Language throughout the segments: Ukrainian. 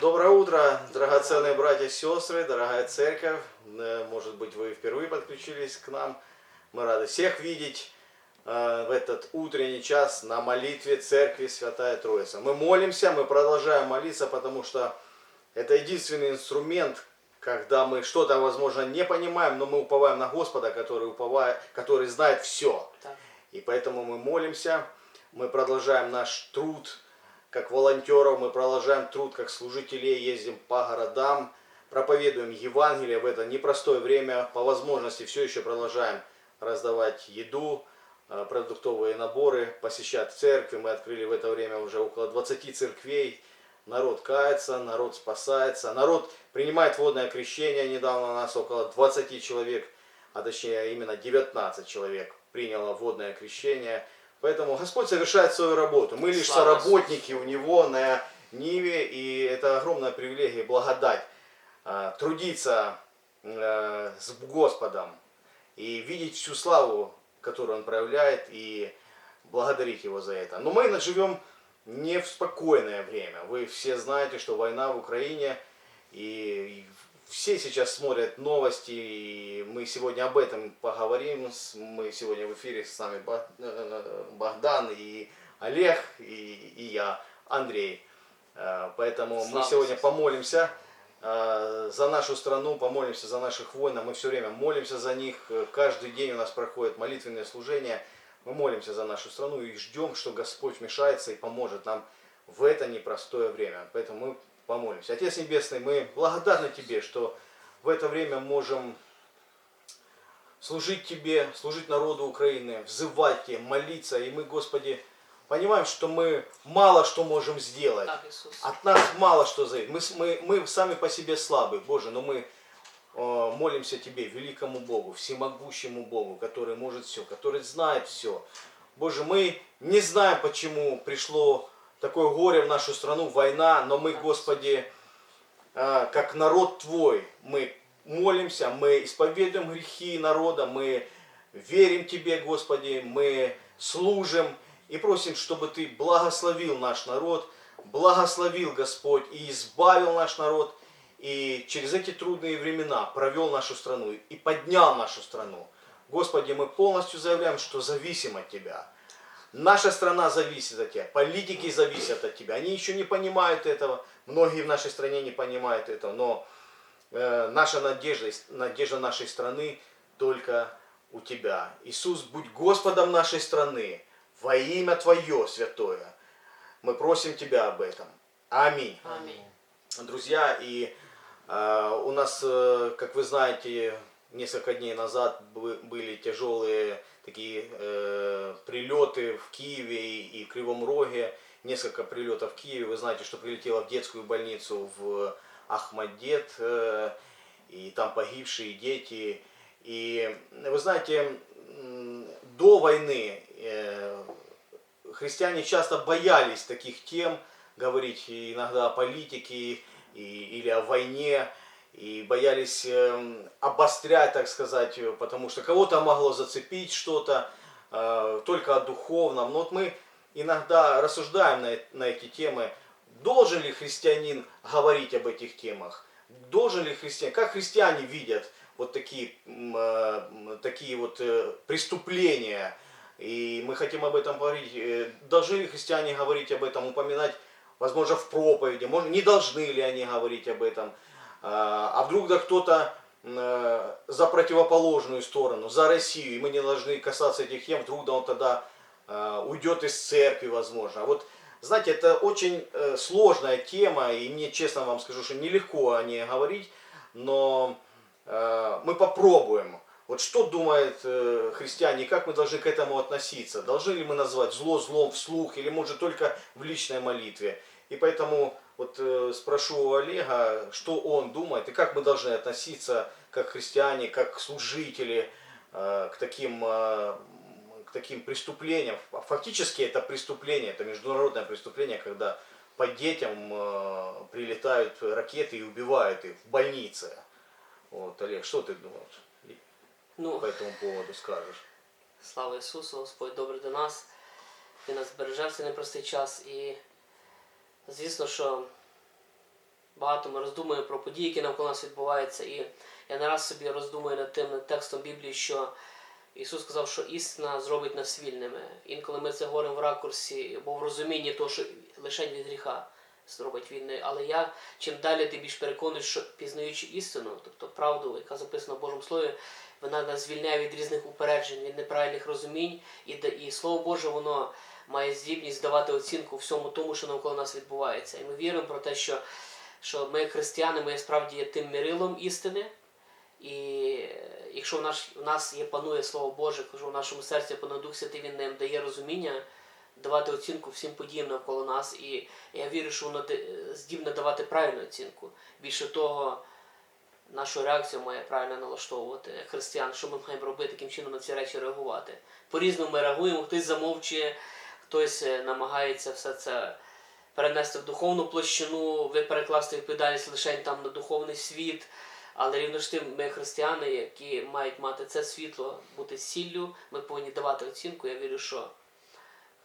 Доброе утро, драгоценные братья и сестры, дорогая церковь. Э, Может быть, вы впервые подключились к нам. Мы рады всех видеть э, в этот утренний час на молитве Церкви Святая Троица. Мы молимся, мы продолжаем молиться, потому что это единственный инструмент, когда мы что-то, возможно, не понимаем, но мы уповаем на Господа, который, уповает, который знает все. И поэтому мы молимся, мы продолжаем наш труд как волонтеров, мы продолжаем труд как служителей, ездим по городам, проповедуем Евангелие в это непростое время, по возможности все еще продолжаем раздавать еду, э, продуктовые наборы, посещать церкви. Мы открыли в это время уже около 20 церквей. Народ кается, народ спасается, народ принимает водное крещение. Недавно у нас около 20 человек, а точнее именно 19 человек приняло водное крещение. Поэтому Господь совершает свою работу. Мы лишь Слава соработники у Него на Ниве, и это огромная привилегия благодать а, трудиться э, с Господом и видеть всю славу, которую Он проявляет, и благодарить Его за это. Но мы живем не в спокойное время. Вы все знаете, что война в Украине, и все сейчас смотрят новости, и мы сегодня об этом поговорим. Мы сегодня в эфире с нами э, Богдан и Олег, и, и я, Андрей. Э, Поэтому мы Слава сегодня Иисусу. помолимся э, за нашу страну, помолимся за наших воинов. Мы все время молимся за них. Каждый день у нас проходит молитвенное служение. Мы молимся за нашу страну и ждем, что Господь вмешается и поможет нам в это непростое время. Поэтому мы помолимся. Отец Небесный, мы благодарны Тебе, что в это время можем служить Тебе, служить народу Украины, взывать Тебе, молиться. И мы, Господи, понимаем, что мы мало что можем сделать. Так. От нас мало что зависит. Мы, мы, мы сами по себе слабы, Боже, но мы э, молимся Тебе, великому Богу, всемогущему Богу, который может все, который знает все. Боже, мы не знаем, почему пришло такое горе в нашу страну, война, но мы, Господи, э, как народ Твой, мы молимся, мы исповедуем грехи народа, мы верим Тебе, Господи, мы служим и просим, чтобы Ты благословил наш народ, благословил Господь и избавил наш народ, и через эти трудные времена провел нашу страну и поднял нашу страну. Господи, мы полностью заявляем, что зависим от Тебя. Наша страна зависит от Тебя, политики зависят от Тебя. Они еще не понимают этого, многие в нашей стране не понимают этого, но э, наша надежда, надежда нашей страны только у Тебя. Иисус, будь Господом нашей страны, во имя Твое святое. Мы просим Тебя об этом. Аминь. Аминь. Друзья, и э, у нас, э, как вы знаете, несколько дней назад бы- были тяжелые такие э, прилеты в Киеве и, и Кривом Роге. Несколько прилетов в Киеве. Вы знаете, что прилетело в детскую больницу в Ахмадет, э, и там погибшие дети. И вы знаете, до войны э, христиане часто боялись таких тем, говорить иногда о политике и, или о войне, и боялись эм, обострять, так сказать, потому что кого-то могло зацепить что-то, э, только о духовном. Но вот мы иногда рассуждаем на, на эти темы, должен ли христианин говорить об этих темах, должен ли христианин, как христиане видят вот такие, э, такие вот э, преступления, и мы хотим об этом говорить. Должны ли христиане говорить об этом, упоминать, возможно, в проповеди, может, не должны ли они говорить об этом. А а вдруг да кто-то э, за противоположную сторону, за Россию, и мы не должны касаться этих тем, вдруг да он тогда э, уйдет из церкви, возможно. Вот, знаете, это очень э, сложная тема, и мне, честно вам скажу, что нелегко о ней говорить, но мы попробуем. Вот что думают э, христиане, как мы должны к этому относиться? Должны ли мы назвать зло злом вслух, или может только в личной молитве? И поэтому вот э, спрошу у Олега, что он думает, и как мы должны относиться, как христиане, как служители, э, к таким, э, к таким преступлениям. Фактически это преступление, это международное преступление, когда по детям э, прилетают ракеты и убивают их в больнице. Вот, Олег, что ты думаешь? Ну, по этому поводу скажешь? слава Ісусу, Господь добрий до нас. Він нас збереже в цей непростий час. І звісно, що багато ми роздумуємо про події, які навколо нас відбуваються. І я не раз собі роздумую над тим над текстом Біблії, що Ісус сказав, що істина зробить нас вільними. Інколи ми це говоримо в ракурсі або в розумінні того, що лише від гріха зробить вільною. Але я чим далі, тим більш переконаний, що пізнаючи істину, тобто правду, яка записана в Божому Слові, вона нас звільняє від різних упереджень, від неправильних розумінь, і, і Слово Боже, воно має здібність давати оцінку всьому тому, що навколо нас відбувається. І ми віримо про те, що, що ми, християни, ми справді є тим мірилом істини. І е, якщо в, наш, в нас є панує Слово Боже, якщо в нашому серці панує Дух Святий, він нам дає розуміння, давати оцінку всім подіям навколо нас. І я вірю, що воно здібне давати правильну оцінку. Більше того, нашу реакцію має правильно налаштовувати християн, що ми маємо робити, яким чином на ці речі реагувати. По-різному ми реагуємо, хтось замовчує, хтось е, намагається все це перенести в духовну площину, ви перекласти відповідальність лише там на духовний світ. Але рівно ж тим, ми християни, які мають мати це світло, бути сіллю, ми повинні давати оцінку. Я вірю, що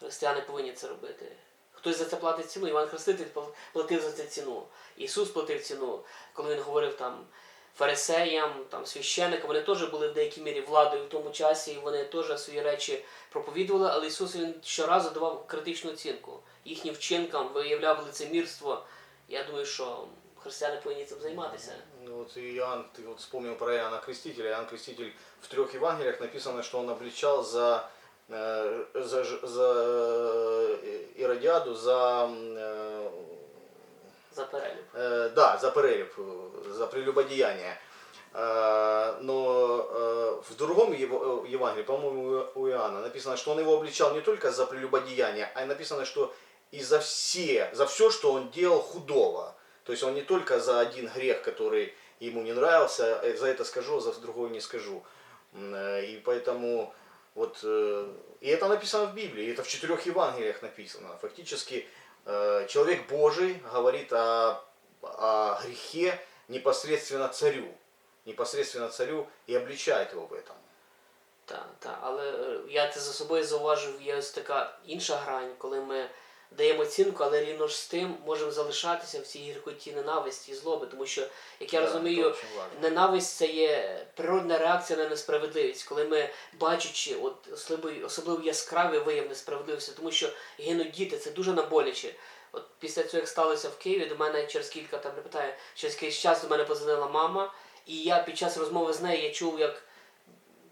християни повинні це робити. Хтось за це платить ціну. Іван Хреститель платив за це ціну. Ісус платив ціну, коли він говорив там фарисеям, там священникам, вони теж були в деякій мірі владою в тому часі, і вони теж свої речі проповідували, але Ісус він щоразу давав критичну оцінку. Їхнім вчинкам виявляв лицемірство. Я думаю, що християни повинні цим займатися. Ну, вот и Иоанн, ты вот вспомнил про Иоанна Крестителя. Иоанн Креститель в трех Евангелиях написано, что он обличал за, э, за, ж- за э, Иродиаду, за, м, э, За перелік. э, да, за перелип, э, за прелюбодеяние. Э, Но э, в другом э, Евангелии, по-моему, у Иоанна написано, что он его обличал не только за прелюбодеяние, а написано, что и за все, за все, что он делал худого. То есть он не только за один грех, который ему не нравился, э, за это скажу, а за другой не скажу. Э, И поэтому вот, э, и это написано в Библии, и это в четырех Евангелиях написано. Фактически человек Божий говорит о, о грехе непосредственно царю, непосредственно царю и обличает его в этом. Так, так. Але е, я це за собою зауважив, є ось така інша грань, коли ми даємо оцінку, але рівно ж з тим можемо залишатися в цій гіркоті ненависті і злоби. Тому що, як я Да, розумію. Ненависть це є природна реакція на несправедливість, коли ми бачачи, от особливо, особливо яскравий вияв несправедливості, тому що гинуть діти, це дуже наболяче. От після цього, як сталося в Києві, до мене через кілька там не питаю, через якийсь час до мене позвонила мама, і я під час розмови з нею я чув, як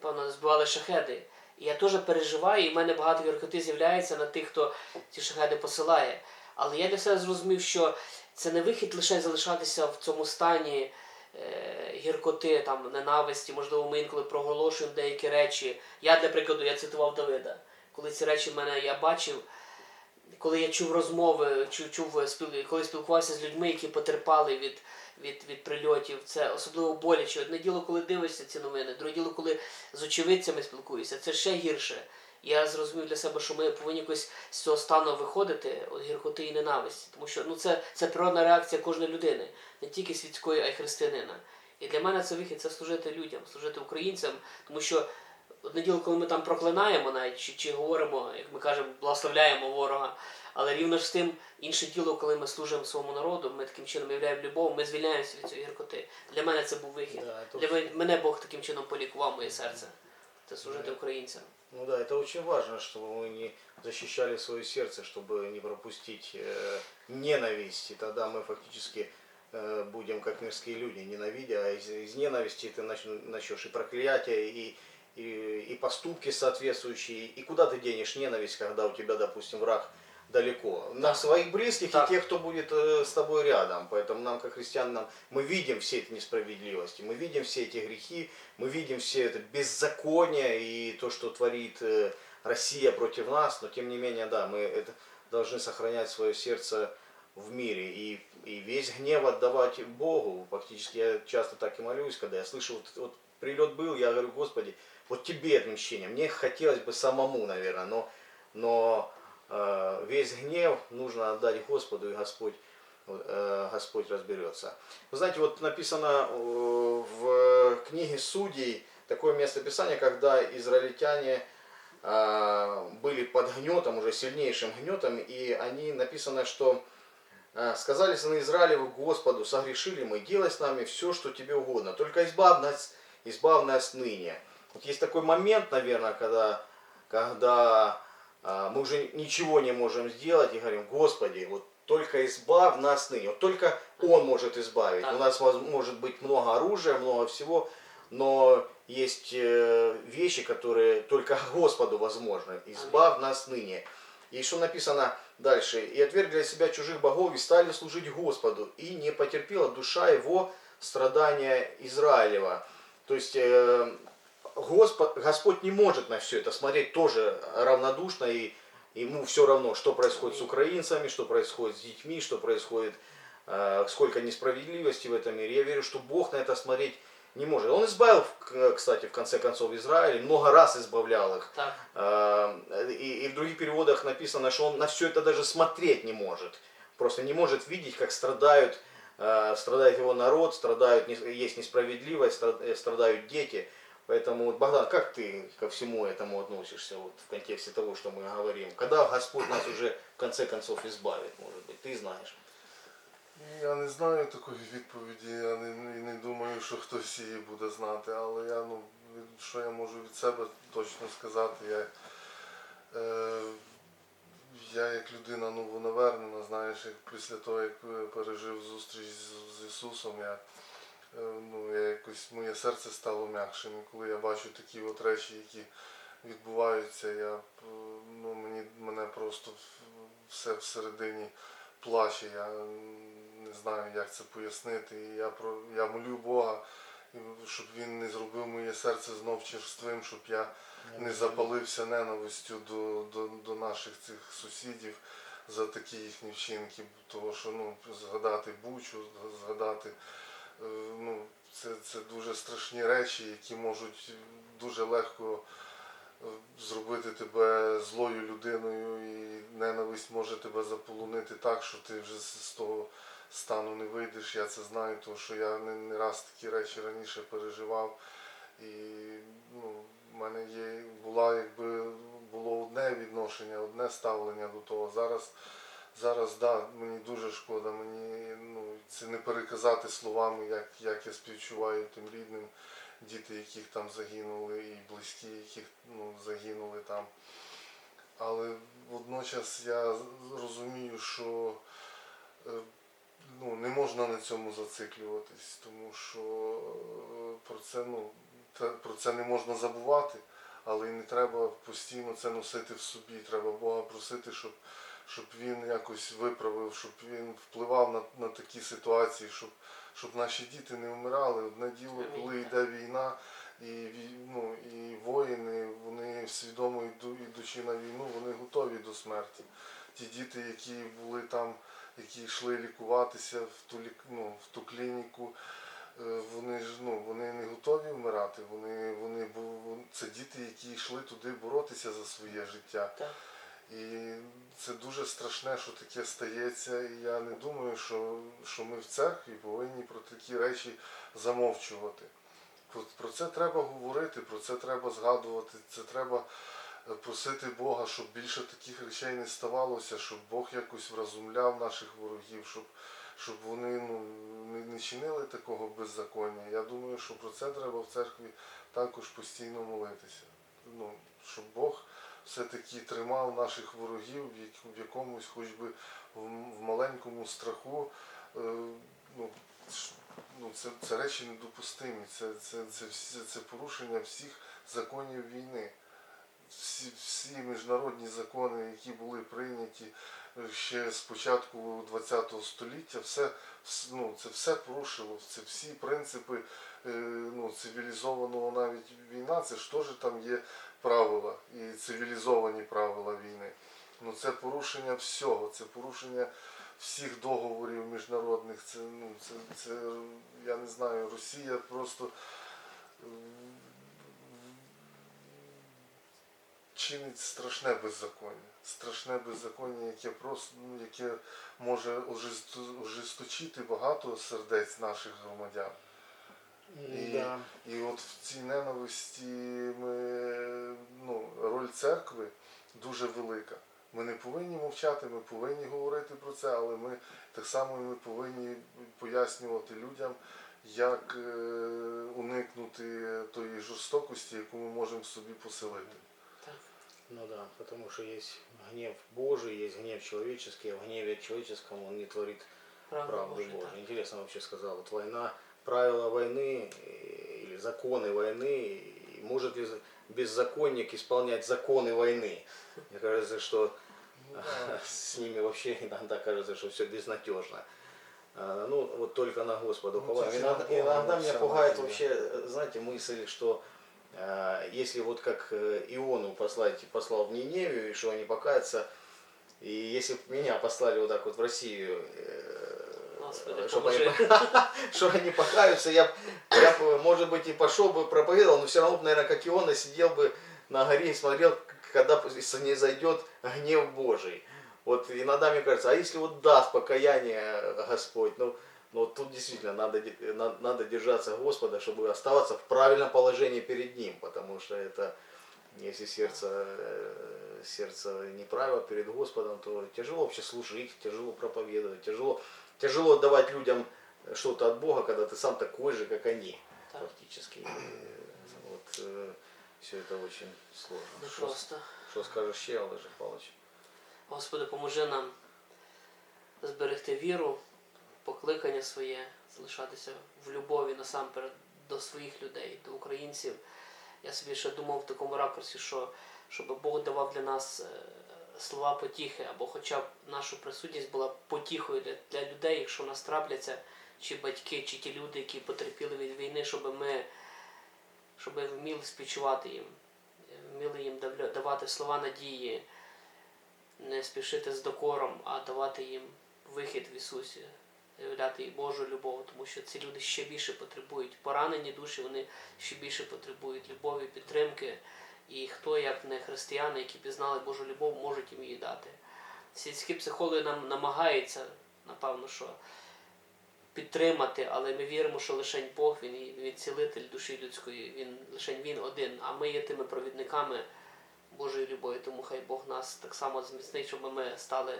певно збивали шахеди. І я теж переживаю, і в мене багато гіркоти з'являється на тих, хто ці шахеди посилає. Але я для себе зрозумів, що це не вихід лише залишатися в цьому стані е, гіркоти, там, ненависті, можливо, ми інколи проголошуємо деякі речі. Я, для прикладу, я цитував Давида. Коли ці речі в мене я бачив, коли я чув розмови, чув, чув спіл, коли спілкувався з людьми, які потерпали від, від, від прильотів, це особливо боляче. Одне діло, коли дивишся ці новини, друге діло, коли з очевидцями спілкуєшся, це ще гірше. Я зрозумів для себе, що ми повинні якось з цього стану виходити від гіркоти і ненависті. Тому що ну, це, це природна реакція кожної людини, не тільки світської, а й християнина. І для мене це вихід це служити людям, служити українцям, тому що одне діло, коли ми там проклинаємо навіть чи, чи говоримо, як ми кажемо, благословляємо ворога. Але рівно ж з тим інше діло, коли ми служимо своєму народу, ми таким чином являємо любов, ми звільняємося від цієї гіркоти. Для мене це був вихід. Да, это Для мене, мене Бог таким чином полікував моє серце. Це служити українцям. Ну да, это очень важно, чтобы мы не защищали свое сердце, чтобы не пропустить э, ненависть. И тогда мы фактически э, будем как мирские люди, ненавидя. А из, из ненависти ты нач- начнешь и проклятие, и, и, и поступки соответствующие. И куда ты денешь ненависть, когда у тебя, допустим, враг далеко? На своих близких Так. и тех, кто будет э, с тобой рядом. Поэтому нам, как христианам, мы видим все эти несправедливости, мы видим все эти грехи, мы видим все это беззаконие и то, что творит э, Россия против нас, но тем не менее, да, мы это, должны сохранять свое сердце в мире и, и весь гнев отдавать Богу. Фактически я часто так и молюсь, когда я слышу, вот, вот прилет был, я говорю, Господи, вот тебе отмщение. Мне хотелось бы самому, наверное, но, но э, весь гнев нужно отдать Господу, и Господь, э, Господь разберется. Вы знаете, вот написано э, в книге Судей такое местописание, когда израильтяне э, были под гнетом, уже сильнейшим гнетом, и они написано, что А, Сказали сыны Израилевы Господу, согрешили мы, делай с нами все, что тебе угодно, только избавь нас, избавь нас ныне. Вот есть такой момент, наверное, когда, когда а, мы уже ничего не можем сделать и говорим, Господи, вот только избавь нас ныне. Вот только Он может избавить. У нас может быть много оружия, много всего, но есть э, вещи, которые только Господу возможны. Избавь нас ныне. И что написано дальше? «И отвергли от себя чужих богов и стали служить Господу, и не потерпела душа его страдания Израилева». То есть э, Господ, Господь не может на все это смотреть тоже равнодушно, и ему все равно, что происходит с украинцами, что происходит с детьми, что происходит, э, сколько несправедливости в этом мире. Я верю, что Бог на это смотреть не может. Он избавил, кстати, в конце концов Израиль, много раз избавлял их. Так, А, И, и в других переводах написано, что он на все это даже смотреть не может. Просто не может видеть, как страдают, страдает его народ, страдают, не- есть несправедливость, стра- э, страдают дети. Поэтому, вот, Богдан, как ты ко всему этому относишься вот, в контексте того, что мы говорим? Когда Господь нас уже в конце концов избавит, может быть, ты знаешь? Я не знаю такої відповіді, я не, і не думаю, що хтось її буде знати, але я, ну, від- що я можу від себе точно сказати, я, е, я як людина новонавернена, знаєш, як після того, як е, пережив зустріч з, з Ісусом, я, е, ну, я якось, моє серце стало м'якшим. І коли я бачу такі от речі, які відбуваються, я, е, ну, мені, мене просто все всередині плаче. Я не знаю, як це пояснити. І я, про, я молю Бога, щоб він не зробив моє серце знов черствим, щоб я не запалився ненавистю до, до, до наших цих сусідів за такі їхні вчинки. Того, що ну, згадати Бучу, згадати. е, Ну, це, це дуже страшні речі, які можуть дуже легко е, зробити тебе злою людиною, і ненависть може тебе заполонити так, що ти вже з того стану не вийдеш. Я це знаю, тому що я не раз такі речі раніше переживав. І ну, в мене є, була, якби було одне відношення, одне ставлення до того. Зараз, зараз да, мені дуже шкода, мені ну, це не переказати словами, як, як я співчуваю тим рідним, діти, яких там загинули, і близькі, яких ну, загинули там. Але водночас я розумію, що е, ну, не можна на цьому зациклюватись, тому що е, про це, ну, про це не можна забувати, але не треба постійно це носити в собі. Треба Бога просити, щоб, щоб він якось виправив, щоб він впливав на, на такі ситуації, щоб, щоб наші діти не вмирали. Одне діло, коли йде війна, і, ну, і воїни, вони свідомо йду- йдучи на війну, вони готові до смерті. Ті діти, які були там, які йшли лікуватися в ту, ну, в ту клініку, вони ж ну, вони не готові вмирати. Вони, вони, це діти, які йшли туди боротися за своє життя. так. І це дуже страшне, що таке стається. І я не думаю, що, що ми в церкві повинні про такі речі замовчувати. Про, про це треба говорити, про це треба згадувати, це треба е, просити Бога, щоб більше таких речей не ставалося, щоб Бог якось вразумляв наших ворогів, щоб, щоб вони ну, не, чинили такого беззаконня. Я думаю, що про це треба в церкві також постійно молитися. Ну, щоб Бог все-таки тримав наших ворогів в якомусь, хоч би в, маленькому страху. Е, ну, ну, це, це речі недопустимі. Це, це, це, всі- це порушення всіх законів війни. Всі, всі міжнародні закони, які були прийняті ще з початку ХХ століття, все, ну, це все порушило. Це всі принципи е, ну, цивілізованого навіть війна, це ж теж там є правила і цивілізовані правила війни. Ну це порушення всього, це порушення всіх договорів міжнародних. Це, ну, це, це я не знаю, Росія просто е, чинить страшне беззаконня. Страшне беззаконня, яке просто ну, яке може ожесточити багато сердець наших громадян. І, Да. і от в цій ненависті ми, ну, роль церкви дуже велика. Ми не повинні мовчати, ми повинні говорити про це, але ми так само ми повинні пояснювати людям, як е, уникнути тої жорстокості, яку ми можемо собі поселити. Ну да, потому что есть гнев Божий, есть гнев человеческий, а в гневе человеческом он не творит правды Божа, Божьей. так. Интересно вообще сказал. Вот война, правила войны э, или законы войны, может ли беззаконник исполнять законы войны? Мне кажется, что с ними вообще иногда кажется, что все безнадежно. А, Ну, вот только на Господа Ну, уповаем. только Иногда, иногда меня пугает вообще, э, знаете, мысль, что если вот как э, Иону послать, послал в Ниневию, и что они покаются, и если бы меня послали вот так вот в Россию, э, Господи, чтобы они, поможи. что они покаются, я, я б, может быть, и пошел бы, проповедовал, но все равно, наверное, как Иона, сидел бы на горе и смотрел, когда не зайдет гнев Божий. Вот иногда мне кажется, а если вот даст покаяние Господь, ну, ну вот тут действительно надо, на- надо держаться Господа, чтобы оставаться в правильном положении перед Ним, потому что это, если сердце, э, сердце неправо перед Господом, то тяжело вообще служить, тяжело проповедовать, тяжело, тяжело давать людям что-то от Бога, когда ты сам такой же, как они, Так. фактически. Э, Вот все это очень сложно. Не Что, просто. что скажешь ще, Олеже Павлович? Господи, поможи нам зберегти віру, покликання своє, залишатися в любові насамперед до своїх людей, до українців. Я собі ще думав в такому ракурсі, що щоб Бог давав для нас е, слова потіхи, або хоча б наша присутність була потіхою для, для людей, якщо нас трапляться чи батьки, чи ті люди, які потерпіли від війни, щоб ми щоб вміли співчувати їм, вміли їм давати слова надії, не спішити з докором, а давати їм вихід в Ісусі, являти їм Божу любов, тому що ці люди ще більше потребують. Поранені душі, вони ще більше потребують любові, підтримки. І хто, як не християни, які пізнали Божу любов, можуть їм її дати. Сільські психологи нам намагаються, напевно, що підтримати, але ми віримо, що лише Бог, він, він цілитель душі людської, він лише він один, а ми є тими провідниками Божої любові, тому хай Бог нас так само зміцнить, щоб ми стали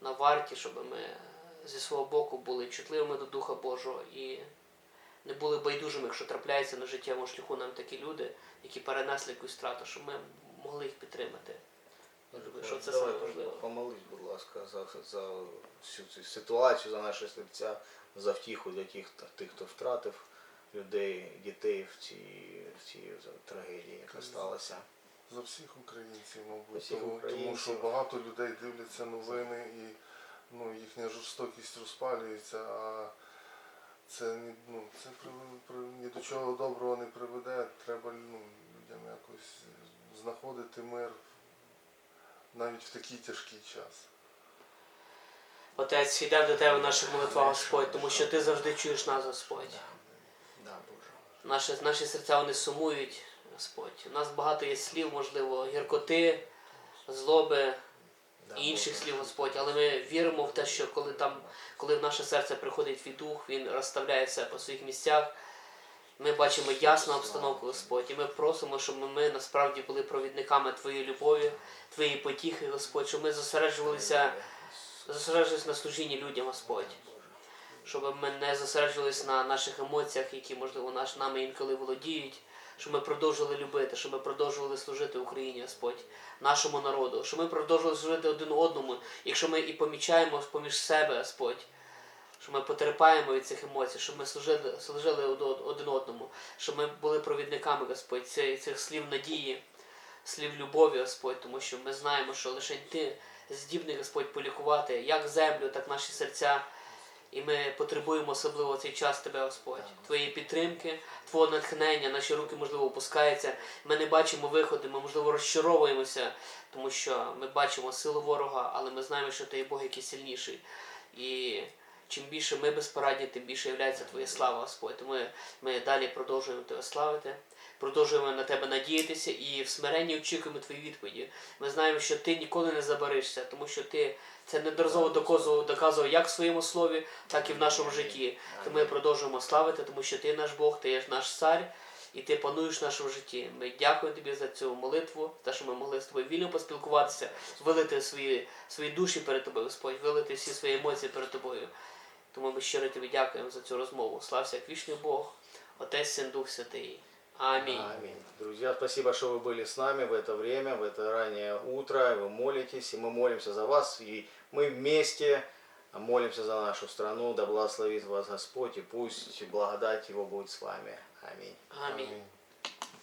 на варті, щоб ми зі свого боку були чутливими до Духа Божого і не були байдужими, якщо трапляється на життєвому шляху нам такі люди, які перенесли якусь страту, щоб ми могли їх підтримати. Що це саме важливо. Помолись, будь ласка, за, за всю цю ситуацію, за наше серця, за втіху для тих, тих, хто втратив людей, дітей в цій, в цій трагедії, яка сталася. За всіх українців, мабуть, всіх тому, тому що багато людей дивляться новини і ну, їхня жорстокість розпалюється, а це, ні- ну, це при, при, ні до чого доброго не приведе. Треба ну, людям якось знаходити мир навіть в такий тяжкий час. Отець, йдемо до тебе в наших молитвах, Господь, тому що ти завжди чуєш нас, Господь. Да, Боже. Наші, наші серця вони сумують, Господь. У нас багато є слів, можливо, гіркоти, злоби, і інших слів, Господь. Але ми віримо в те, що коли там, коли в наше серце приходить твій дух, він розставляє все по своїх місцях. Ми бачимо ясну обстановку, Господь, і ми просимо, щоб ми насправді були провідниками Твоєї любові, Твоєї потіхи, Господь, щоб ми зосереджувалися, зосереджувалися на служінні людям, Господь. Щоб ми не зосереджувалися на наших емоціях, які, можливо, наш, нами інколи володіють, щоб ми продовжували любити, щоб ми продовжували служити Україні, Господь, нашому народу, щоб ми продовжували служити один одному, якщо ми і помічаємо поміж себе, Господь, щоб ми потерпаємо від цих емоцій, щоб ми служили, служили один одному, щоб ми були провідниками, Господь, цих, цих слів надії, слів любові, Господь, тому що ми знаємо, що лише Ти здібний, Господь, полікувати як землю, так наші серця. І ми потребуємо особливо цей час Тебе, Господь, Твоєї підтримки, Твого натхнення, наші руки, можливо, опускаються. Ми не бачимо виходу, ми, можливо, розчаровуємося, тому що ми бачимо силу ворога, але ми знаємо, що Ти є Бог, який сильніший. І чим більше ми безпорадні, тим більше являється Твоя слава, Господь. Тому ми, ми далі продовжуємо Тебе славити, продовжуємо на Тебе надіятися і в смиренні очікуємо Твої відповіді. Ми знаємо, що Ти ніколи не забаришся, тому що Ти це неодноразово доказував, доказував як в своєму слові, так і в нашому житті. Тому ми продовжуємо славити, тому що Ти наш Бог, Ти є наш цар, і ти пануєш в нашому житті. Ми дякуємо тобі за цю молитву, за що ми могли з тобою вільно поспілкуватися, вилити свої, свої душі перед тобою, Господь, вилити всі свої емоції перед тобою. Тому ми щиро тобі дякуємо за цю розмову. Слався як вічний Бог, Отець, Син, Дух Святий. Амінь. Аминь. Друзья, спасибо, что вы были с нами в это время, в это раннее утро. Вы молитесь, и мы молимся за вас. И мы вместе молимся за нашу страну. Да благословит вас Господь, и пусть благодать Его будет с вами. Аминь. Амінь. Амінь.